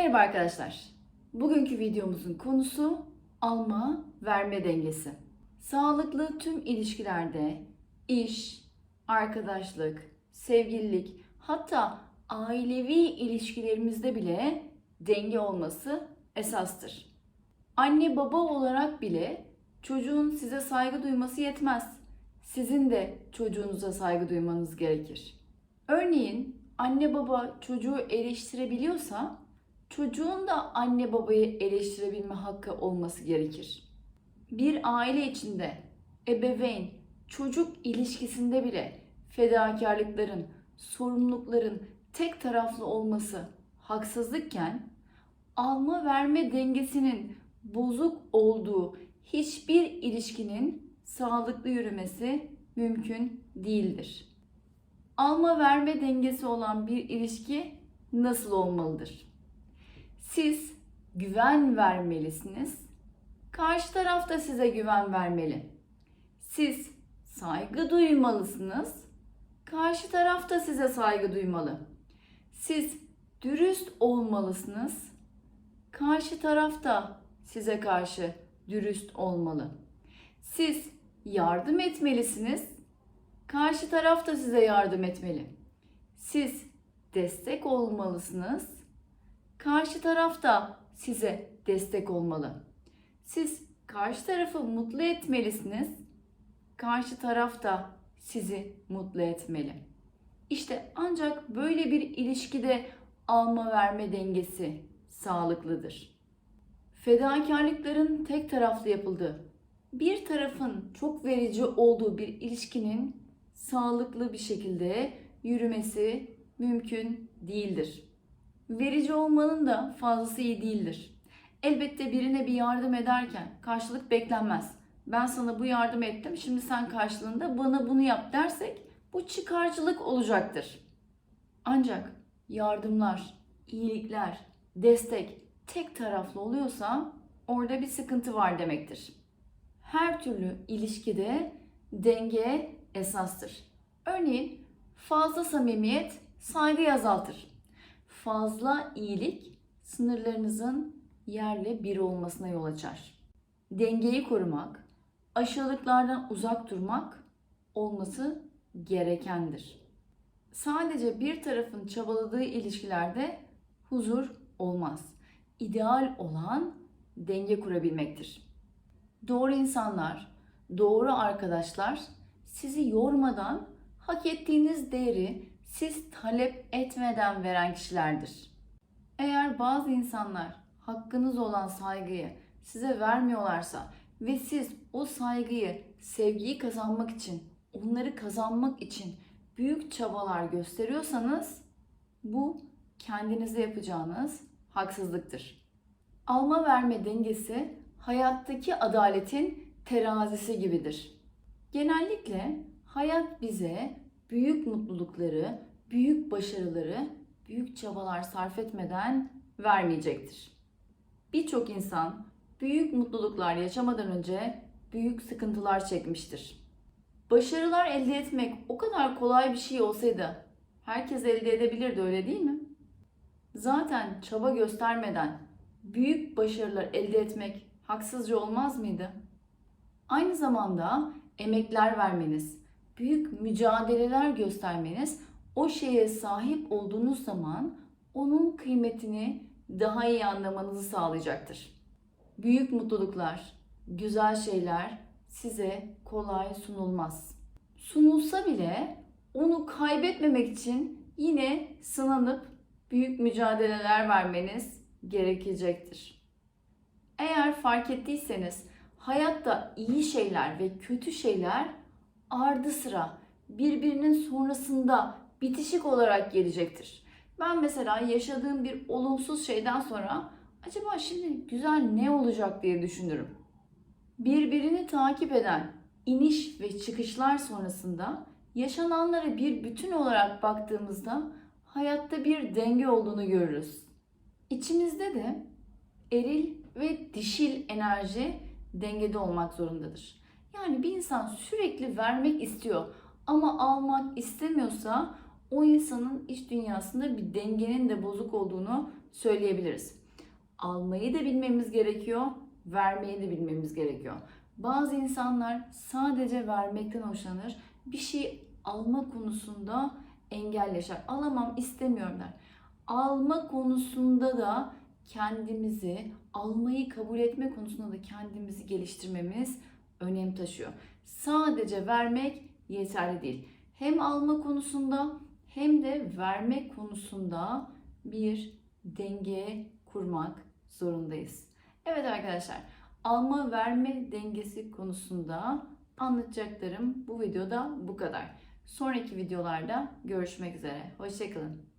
Merhaba arkadaşlar. Bugünkü videomuzun konusu alma verme dengesi. Sağlıklı tüm ilişkilerde iş, arkadaşlık, sevgililik hatta ailevi ilişkilerimizde bile denge olması esastır. Anne baba olarak bile çocuğun size saygı duyması yetmez. Sizin de çocuğunuza saygı duymanız gerekir. Örneğin anne baba çocuğu eleştirebiliyorsa çocuğun da anne babayı eleştirebilme hakkı olması gerekir. Bir aile içinde ebeveyn çocuk ilişkisinde bile fedakarlıkların, sorumlulukların tek taraflı olması haksızlıkken alma verme dengesinin bozuk olduğu hiçbir ilişkinin sağlıklı yürümesi mümkün değildir. Alma verme dengesi olan bir ilişki nasıl olmalıdır? Siz güven vermelisiniz. Karşı taraf da size güven vermeli. Siz saygı duymalısınız. Karşı taraf da size saygı duymalı. Siz dürüst olmalısınız. Karşı taraf da size karşı dürüst olmalı. Siz yardım etmelisiniz. Karşı taraf da size yardım etmeli. Siz destek olmalısınız. Karşı taraf da size destek olmalı. Siz karşı tarafı mutlu etmelisiniz. Karşı taraf da sizi mutlu etmeli. İşte ancak böyle bir ilişkide alma verme dengesi sağlıklıdır. Fedakarlıkların tek taraflı yapıldığı, bir tarafın çok verici olduğu bir ilişkinin sağlıklı bir şekilde yürümesi mümkün değildir. Verici olmanın da fazlası iyi değildir. Elbette birine bir yardım ederken karşılık beklenmez. Ben sana bu yardım ettim, şimdi sen karşılığında bana bunu yap dersek bu çıkarcılık olacaktır. Ancak yardımlar, iyilikler, destek tek taraflı oluyorsa orada bir sıkıntı var demektir. Her türlü ilişkide denge esastır. Örneğin fazla samimiyet saygıyı azaltır. Fazla iyilik sınırlarınızın yerle bir olmasına yol açar. Dengeyi korumak, aşağılıklardan uzak durmak olması gerekendir. Sadece bir tarafın çabaladığı ilişkilerde huzur olmaz. İdeal olan denge kurabilmektir. Doğru insanlar, doğru arkadaşlar sizi yormadan hak ettiğiniz değeri siz talep etmeden veren kişilerdir. Eğer bazı insanlar hakkınız olan saygıyı size vermiyorlarsa ve siz o saygıyı, sevgiyi kazanmak için, onları kazanmak için büyük çabalar gösteriyorsanız bu kendinize yapacağınız haksızlıktır. Alma verme dengesi hayattaki adaletin terazisi gibidir. Genellikle hayat bize büyük mutlulukları, büyük başarıları, büyük çabalar sarf etmeden vermeyecektir. Birçok insan büyük mutluluklar yaşamadan önce büyük sıkıntılar çekmiştir. Başarılar elde etmek o kadar kolay bir şey olsaydı herkes elde edebilirdi öyle değil mi? Zaten çaba göstermeden büyük başarılar elde etmek haksızca olmaz mıydı? Aynı zamanda emekler vermeniz, büyük mücadeleler göstermeniz o şeye sahip olduğunuz zaman onun kıymetini daha iyi anlamanızı sağlayacaktır. Büyük mutluluklar, güzel şeyler size kolay sunulmaz. Sunulsa bile onu kaybetmemek için yine sınanıp büyük mücadeleler vermeniz gerekecektir. Eğer fark ettiyseniz hayatta iyi şeyler ve kötü şeyler ardı sıra birbirinin sonrasında bitişik olarak gelecektir. Ben mesela yaşadığım bir olumsuz şeyden sonra acaba şimdi güzel ne olacak diye düşünürüm. Birbirini takip eden iniş ve çıkışlar sonrasında yaşananlara bir bütün olarak baktığımızda hayatta bir denge olduğunu görürüz. İçimizde de eril ve dişil enerji dengede olmak zorundadır. Yani bir insan sürekli vermek istiyor ama almak istemiyorsa o insanın iç dünyasında bir dengenin de bozuk olduğunu söyleyebiliriz. Almayı da bilmemiz gerekiyor, vermeyi de bilmemiz gerekiyor. Bazı insanlar sadece vermekten hoşlanır. Bir şey alma konusunda engel yaşar. Alamam, istemiyorum der. Alma konusunda da kendimizi, almayı kabul etme konusunda da kendimizi geliştirmemiz önem taşıyor. Sadece vermek yeterli değil. Hem alma konusunda hem de verme konusunda bir denge kurmak zorundayız. Evet arkadaşlar, alma verme dengesi konusunda anlatacaklarım bu videoda bu kadar. Sonraki videolarda görüşmek üzere. Hoşçakalın.